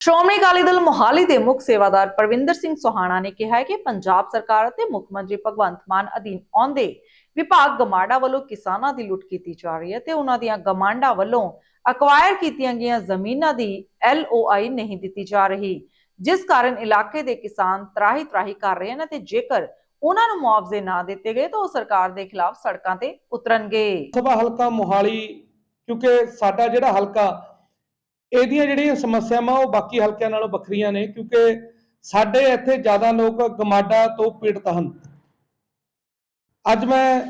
ਸ਼੍ਰੋਮਣੀ ਅਕਾਲੀ ਦਲ ਮੋਹਾਲੀ ਦੇ ਮੁੱਖ ਸੇਵਾਦਾਰ ਪ੍ਰਵਿੰਦਰ ਸਿੰਘ ਸੋਹਾਣਾ ਨੇ ਕਿਹਾ ਹੈ ਕਿ ਪੰਜਾਬ ਸਰਕਾਰ ਅਤੇ ਮੁੱਖ ਮੰਤਰੀ ਭਗਵੰਤ ਮਾਨ ਅਧੀਨ ਆਉਂਦੇ ਵਿਭਾਗ ਗਮਾਡਾ ਵੱਲੋਂ ਕਿਸਾਨਾਂ ਦੀ ਲੁੱਟ ਕੀਤੀ ਜਾ ਰਹੀ ਹੈ ਤੇ ਉਹਨਾਂ ਦੀਆਂ ਗਮਾਂਡਾ ਵੱਲੋਂ ਅਕਵਾਇਰ ਕੀਤੀਆਂ ਗਈਆਂ ਜ਼ਮੀਨਾਂ ਦੀ ਐਲਓਆਈ ਨਹੀਂ ਦਿੱਤੀ ਜਾ ਰਹੀ, ਜਿਸ ਕਾਰਨ ਇਲਾਕੇ ਦੇ ਕਿਸਾਨ ਤਰਾਹੀ ਤਰਾਹੀ ਕਰ ਰਹੇ ਹਨ ਤੇ ਜੇਕਰ ਉਹਨਾਂ ਨੂੰ ਮੁਆਵਜ਼ੇ ਨਾ ਦਿੱਤੇ ਗਏ ਤਾਂ ਉਹ ਸਰਕਾਰ ਦੇ ਖਿਲਾਫ ਸੜਕਾਂ ਤੇ ਉਤਰਨਗੇ। ਸਭਾ ਹਲਕਾ ਮੋਹਾਲੀ, ਕਿਉਂਕਿ ਸਾਡਾ ਜਿਹੜਾ ਹਲਕਾ ਇਹਦੀਆਂ ਜਿਹੜੀਆਂ ਸਮੱਸਿਆਵਾਂ ਉਹ ਬਾਕੀ ਹਲਕਿਆਂ ਨਾਲੋਂ ਵੱਖਰੀਆਂ ਨੇ, ਕਿਉਂਕਿ ਸਾਡੇ ਇੱਥੇ ਜ਼ਿਆਦਾ ਲੋਕ ਗਮਾਡਾ ਤੋਂ ਪੀੜਤ ਹਨ। ਅੱਜ ਮੈਂ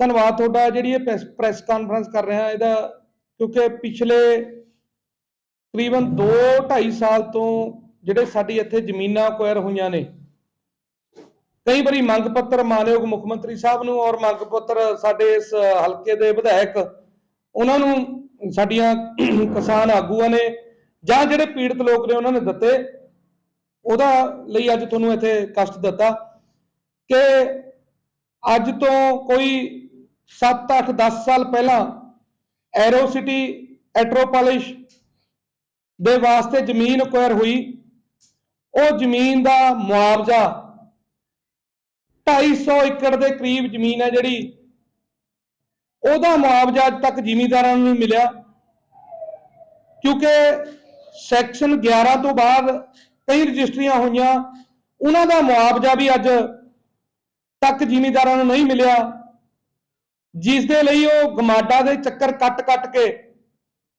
ਧੰਨਵਾਦ ਤੁਹਾਡਾ ਜਿਹੜੀ ਇਹ ਪ੍ਰੈਸ ਕਾਨਫਰੰਸ ਕਰ ਰਿਹਾ ਇਹਦਾ, ਕਿਉਂਕਿ ਪਿਛਲੇ ਤਕਰੀਬਨ 2 2.5 ਸਾਲ ਤੋਂ ਜਿਹੜੇ ਸਾਡੀ ਇੱਥੇ ਜ਼ਮੀਨਾਂ ਅਕਵਾਇਰ ਹੋਈਆਂ ਨੇ, ਕਈ ਵਾਰੀ ਮੰਗ ਪੱਤਰ ਮਾਨਯੋਗ ਮੁੱਖ ਮੰਤਰੀ ਸਾਹਿਬ ਨੂੰ ਔਰ ਮੰਗ ਪੱਤਰ ਸਾਡੇ ਇਸ ਹਲਕੇ ਦੇ ਵਿਧਾਇਕ, ਉਹਨਾਂ ਨੂੰ ਸਾਡੀਆਂ ਕਿਸਾਨ ਆਗੂਆਂ ਨੇ ਜਾਂ ਜਿਹੜੇ ਪੀੜਤ ਲੋਕ ਨੇ ਉਹਨਾਂ ਨੇ ਦਿੱਤੇ, ਉਹਦਾ ਲਈ ਅੱਜ ਤੁਹਾਨੂੰ ਇੱਥੇ ਕਸ਼ਟ ਦਿੱਤਾ ਕਿ ਅੱਜ ਤੋਂ ਕੋਈ 7 8 10 ਸਾਲ ਪਹਿਲਾਂ ਐਰੋ ਸਿਟੀ ਐਟਰੋਪੋਲਿਸ਼ ਦੇ ਵਾਸਤੇ ਜ਼ਮੀਨ ਅਕਵਾਇਰ ਹੋਈ, ਉਹ ਜ਼ਮੀਨ ਦਾ ਮੁਆਵਜ਼ਾ 250 ਏਕੜ ਦੇ ਕਰੀਬ ਜ਼ਮੀਨ ਹੈ ਜਿਹੜੀ ਉਹਦਾ ਮੁਆਵਜ਼ਾ ਅੱਜ ਤੱਕ ਜ਼ਿਮੀਂਦਾਰਾਂ ਨੂੰ ਨਹੀਂ ਮਿਲਿਆ। ਕਿਉਂਕਿ ਸੈਕਸ਼ਨ 11 ਤੋਂ ਬਾਅਦ ਕਈ ਰਜਿਸਟਰੀਆਂ ਹੋਈਆਂ, ਉਹਨਾਂ ਦਾ ਮੁਆਵਜ਼ਾ ਵੀ ਅੱਜ ਤੱਕ ਜ਼ਿਮੀਂਦਾਰਾਂ ਨੂੰ ਨਹੀਂ ਮਿਲਿਆ। ਜਿਸ ਦੇ ਲਈ ਉਹ ਗਮਾਡਾ ਦੇ ਚੱਕਰ ਕੱਟ-ਕੱਟ ਕੇ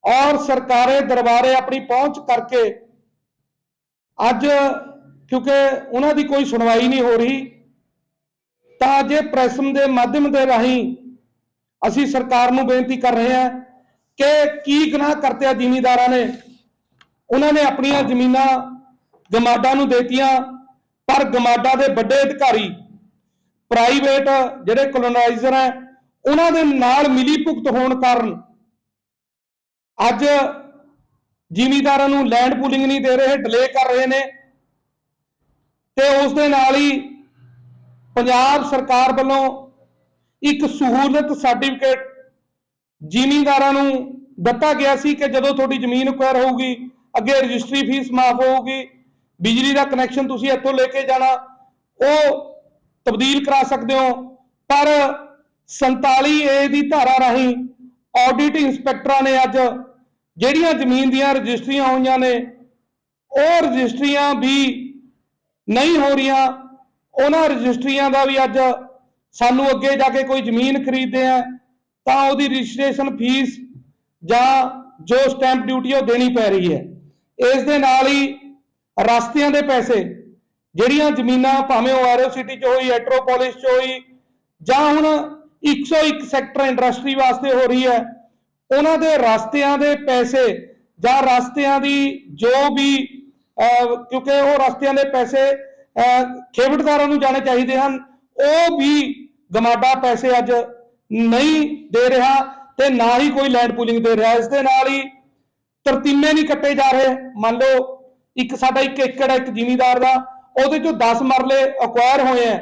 ਔਰ ਸਰਕਾਰੇ ਦਰਬਾਰੇ ਆਪਣੀ ਪਹੁੰਚ ਕਰਕੇ ਅੱਜ ਕਿਉਂਕਿ ਉਹਨਾਂ ਦੀ ਕੋਈ ਸੁਣਵਾਈ ਨਹੀਂ ਹੋ ਰਹੀ, ਤਾਂ ਜੇ ਪ੍ਰੈਸਮ ਦੇ ਮਾਧਿਅਮ ਦੇ ਰਾਹੀਂ ਅਸੀਂ ਸਰਕਾਰ ਨੂੰ ਬੇਨਤੀ ਕਰ ਰਹੇ ਹਾਂ ਕਿ ਕੀ ਗੁਨਾਹ ਕਰਤੇ ਆ ਜ਼ਿਮੀਂਦਾਰਾਂ ਨੇ। ਉਹਨਾਂ ਨੇ ਆਪਣੀਆਂ ਜ਼ਮੀਨਾਂ ਗਮਾਡਾ ਨੂੰ ਦੇਤੀਆਂ, ਪਰ ਗਮਾਡਾ ਦੇ ਵੱਡੇ ਅਧਿਕਾਰੀ, ਪ੍ਰਾਈਵੇਟ ਜਿਹੜੇ ਕਲੋਨਾਈਜ਼ਰ ਹੈ, ਉਹਨਾਂ ਦੇ ਨਾਲ ਮਿਲੀ ਭੁਗਤ ਹੋਣ ਕਾਰਨ ਅੱਜ ਜ਼ਿਮੀਂਦਾਰਾਂ ਨੂੰ ਲੈਂਡ ਪੂਲਿੰਗ ਨਹੀਂ ਦੇ ਰਹੇ ਡਿਲੇ ਕਰ ਰਹੇ ਨੇ। ਤੇ ਉਸ ਦੇ ਨਾਲ ਹੀ ਪੰਜਾਬ ਸਰਕਾਰ ਵੱਲੋਂ ਇੱਕ ਸਹੂਲਤ ਸਰਟੀਫਿਕੇਟ ਜ਼ਿਮੀਂਦਾਰਾਂ ਨੂੰ ਦਿੱਤਾ ਗਿਆ ਸੀ ਕਿ ਜਦੋਂ ਤੁਹਾਡੀ ਜ਼ਮੀਨ ਅਕਵਾਇਰ ਹੋਊਗੀ, ਅੱਗੇ ਰਜਿਸਟਰੀ ਫੀਸ ਮਾਫ ਹੋਊਗੀ, ਬਿਜਲੀ ਦਾ ਕਨੈਕਸ਼ਨ ਤੁਸੀਂ ਇੱਥੋਂ ਲੈ ਕੇ ਜਾਣਾ, ਉਹ ਤਬਦੀਲ ਕਰਾ ਸਕਦੇ ਹੋ। ਪਰ 47 ਏ ਦੀ ਧਾਰਾ ਰਾਹੀਂ ਆਡਿਟ ਇੰਸਪੈਕਟਰਾਂ ਨੇ ਅੱਜ ਜਿਹੜੀਆਂ ਜ਼ਮੀਨ ਦੀਆਂ ਰਜਿਸਟਰੀਆਂ ਹੋਈਆਂ ਨੇ, ਉਹ ਰਜਿਸਟਰੀਆਂ ਵੀ ਨਹੀਂ ਹੋ ਰਹੀਆਂ। ਉਹਨਾਂ ਰਜਿਸਟਰੀਆਂ ਦਾ ਵੀ ਅੱਜ ਸਾਨੂੰ ਅੱਗੇ ਜਾ ਕੇ ਕੋਈ ਜ਼ਮੀਨ ਖਰੀਦਦੇ ਆ ਤਾਂ ਉਹਦੀ ਰਜਿਸਟ੍ਰੇਸ਼ਨ ਫੀਸ ਜਾਂ ਜੋ ਸਟੈਂਪ ਡਿਊਟੀ ਉਹ ਦੇਣੀ ਪੈ ਰਹੀ ਹੈ। ਇਸ ਦੇ ਨਾਲ ਹੀ ਰਸਤਿਆਂ ਦੇ ਪੈਸੇ ਜਿਹੜੀਆਂ ਜ਼ਮੀਨਾਂ ਭਾਵੇਂ ਉਹ ਐਰੋ ਸਿਟੀ ਚ ਹੋਈ ਐਟਰੋਪੋਲਿਸ ਚ ਹੋਈ ਜਾਂ ਹੁਣ 101 ਸੈਕਟਰ ਇੰਡਸਟਰੀ ਵਾਸਤੇ ਹੋ ਰਹੀ ਹੈ ਉਹਨਾਂ ਦੇ ਰਸਤਿਆਂ ਦੇ ਪੈਸੇ ਜਾਂ ਰਸਤਿਆਂ ਦੀ ਜੋ ਵੀ ਕਿਉਂਕਿ ਉਹ ਰਸਤਿਆਂ ਦੇ ਪੈਸੇ ਅਹ, ਖੇਵਟਦਾਰਾਂ ਨੂੰ ਜਾਣੇ ਚਾਹੀਦੇ ਹਨ ਉਹ ਵੀ ਗਮਾਡਾ ਪੈਸੇ ਅੱਜ ਨਹੀਂ ਦੇ ਰਿਹਾ ਤੇ ਨਾ ਹੀ ਕੋਈ ਲੈਂਡ ਪੂਲਿੰਗ ਦੇ ਰਿਹਾ। ਇਸ ਦੇ ਨਾਲ ਹੀ ਤਰਤੀਮੇ ਨਹੀਂ ਕੱਟੇ ਜਾ ਰਹੇ। ਮੰਨ ਲਓ, ਇੱਕ ਸਾਡਾ ਇੱਕ ਏਕੜ ਹੈ, ਇੱਕ ਜ਼ਿਮੀਦਾਰ ਦਾ, ਉਹਦੇ ਚੋਂ 10 ਮਰਲੇ ਅਕਵਾਇਰ ਹੋਏ ਆ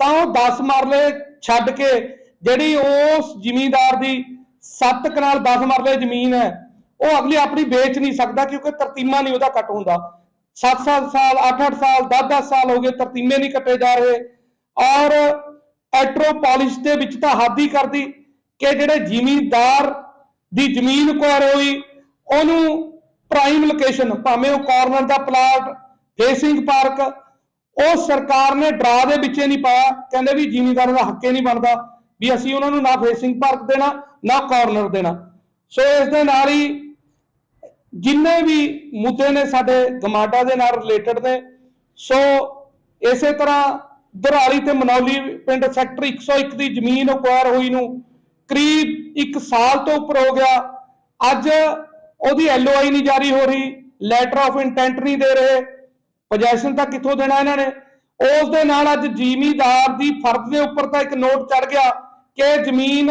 ਤਾਂ ਉਹ 10 ਮਰਲੇ ਛੱਡ ਕੇ ਜਿਹੜੀ ਉਸ ਜ਼ਿਮੀਦਾਰ ਦੀ 7 ਕਨਾਲ 10 ਮਰਲੇ ਜ਼ਮੀਨ ਹੈ, ਉਹ ਅਗਲੀ ਆਪਣੀ ਵੇਚ ਨਹੀਂ ਸਕਦਾ ਕਿਉਂਕਿ ਤਰਤੀਮਾ ਨਹੀਂ ਉਹਦਾ ਕੱਟ ਹੁੰਦਾ। 7-7 ਸਾਲ 8-8 ਸਾਲ 10-10 ਸਾਲ ਹੋ ਗਏ, ਤਰਤੀਮੇ ਨਹੀਂ ਕੱਟੇ ਜਾ ਰਹੇ। ਔਰ ਐਟਰੋਪੋਲਿਸ ਦੇ ਵਿੱਚ ਤਾਂ ਹੱਦ ਹੀ ਕਰਦੀ ਕਿ ਜਿਹੜੇ ਜ਼ਿਮੀਂਦਾਰ ਦੀ ਜ਼ਮੀਨ ਅਕਵਾਇਰ ਹੋਈ, ਉਹਨੂੰ ਪ੍ਰਾਈਮ ਲੋਕੇਸ਼ਨ ਭਾਵੇਂ ਉਹ ਕਾਰਨਰ ਦਾ ਪਲਾਟ ਫੇਸਿੰਗ ਪਾਰਕ ਉਹ ਸਰਕਾਰ ਨੇ ਡਰਾ ਦੇ ਵਿੱਚ ਨਹੀਂ ਪਾਇਆ, ਕਹਿੰਦੇ ਵੀ ਜ਼ਿਮੀਂਦਾਰਾਂ ਦਾ ਹੱਕੇ ਨਹੀਂ ਬਣਦਾ ਵੀ ਅਸੀਂ ਉਹਨਾਂ ਨੂੰ ਨਾ ਫੇਸਿੰਗ ਪਾਰਕ ਦੇਣਾ, ਨਾ ਕਾਰਨਰ ਦੇਣਾ। ਸੋ ਇਸ ਦੇ ਨਾਲ ਹੀ ਜਿੰਨੇ ਵੀ ਮੁੱਦੇ ਨੇ ਸਾਡੇ ਗਮਾਡਾ ਦੇ ਨਾਲ ਰਿਲੇਟਡ ਨੇ, ਸੋ ਇਸੇ ਤਰ੍ਹਾਂ ਦਰਾਲੀ ਤੇ ਮਨੌਲੀ ਪਿੰਡ ਸੈਕਟਰ 101 ਦੀ ਜ਼ਮੀਨ ਅਕਵਾਇਰ ਹੋਈ ਨੂੰ ਕਰੀਬ 1 ਸਾਲ ਤੋਂ ਉੱਪਰ ਹੋ ਗਿਆ। ਅੱਜ ਉਹਦੀ ਐਲਓਆਈ ਨਹੀਂ ਜਾਰੀ ਹੋ ਰਹੀ ਲੈਟਰ ਆਫ ਇੰਟੈਂਟ ਨਹੀਂ ਦੇ ਰਹੇ ਪੋਜੈਸ਼ਨ ਤਾਂ ਕਿੱਥੋਂ ਦੇਣਾ ਇਹਨਾਂ ਨੇ? ਉਸ ਦੇ ਨਾਲ ਅੱਜ ਜ਼ਿਮੀਦਾਰ ਦੀ ਫਰਦ ਦੇ ਉੱਪਰ ਤਾਂ ਇੱਕ ਨੋਟ ਚੜ ਗਿਆ ਕਿ ਜ਼ਮੀਨ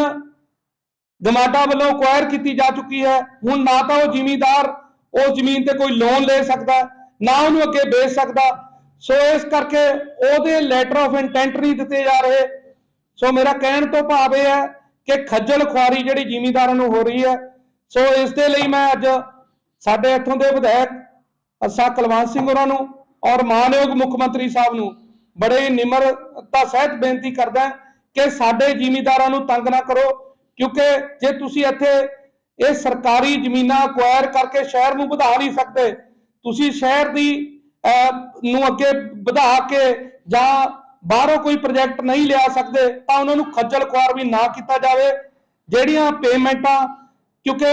ਗਮਾਟਾ ਵੱਲੋਂ ਅਕਵਾਇਰ ਕੀਤੀ ਜਾ ਚੁੱਕੀ ਹੈ। ਹੁਣ ਨਾ ਤਾਂ ਉਹ ਜ਼ਿਮੀਦਾਰ ਉਸ ਜ਼ਮੀਨ ਤੇ ਕੋਈ ਲੋਨ ਲੈ ਸਕਦਾ, ਨਾ ਉਹਨੂੰ ਅੱਗੇ ਵੇਚ ਸਕਦਾ। ਸੋ ਇਸ ਕਰਕੇ ਉਹਦੇ ਲੈਟਰ ਆਫ ਇੰਟੈਂਟ ਨਹੀਂ ਦਿੱਤੇ ਜਾ ਰਹੇ। ਸੋ ਮੇਰਾ ਕਹਿਣ ਤੋਂ ਭਾਵ ਇਹ ਹੈ ਕਿ ਖੱਜਲ ਖੁਆਰੀ ਜਿਹੜੀ ਜ਼ਿਮੀਂਦਾਰਾਂ ਨੂੰ ਹੋ ਰਹੀ ਹੈ, ਸੋ ਇਸ ਦੇ ਲਈ ਮੈਂ ਅੱਜ ਸਾਡੇ ਇੱਥੋਂ ਦੇ ਵਿਧਾਇਕ ਅਸਾ ਕੁਲਵੰਤ ਸਿੰਘ ਉਹਨਾਂ ਨੂੰ ਔਰ ਮਾਨਯੋਗ ਮੁੱਖ ਮੰਤਰੀ ਸਾਹਿਬ ਨੂੰ ਬੜੇ ਨਿਮਰਤਾ ਸਹਿਤ ਬੇਨਤੀ ਕਰਦਾ ਕਿ ਸਾਡੇ ਜ਼ਿਮੀਂਦਾਰਾਂ ਨੂੰ ਤੰਗ ਨਾ ਕਰੋ, ਕਿਉਂਕਿ ਜੇ ਤੁਸੀਂ ਇੱਥੇ ਇਹ ਸਰਕਾਰੀ ਜ਼ਮੀਨਾਂ ਅਕਵਾਇਰ ਕਰਕੇ ਸ਼ਹਿਰ ਨੂੰ ਵਧਾ ਨਹੀਂ ਸਕਦੇ, ਤੁਸੀਂ ਸ਼ਹਿਰ ਦੀ ਨੂੰ ਅੱਗੇ ਵਧਾ ਕੇ ਜਾਂ ਬਾਹਰੋਂ ਕੋਈ ਪ੍ਰੋਜੈਕਟ ਨਹੀਂ ਲਿਆ ਸਕਦੇ, ਤਾਂ ਉਹਨਾਂ ਨੂੰ ਖੱਜਲ ਖੁਆਰ ਵੀ ਨਾ ਕੀਤਾ ਜਾਵੇ, ਜਿਹੜੀਆਂ ਪੇਮੈਂਟਾਂ ਕਿਉਂਕਿ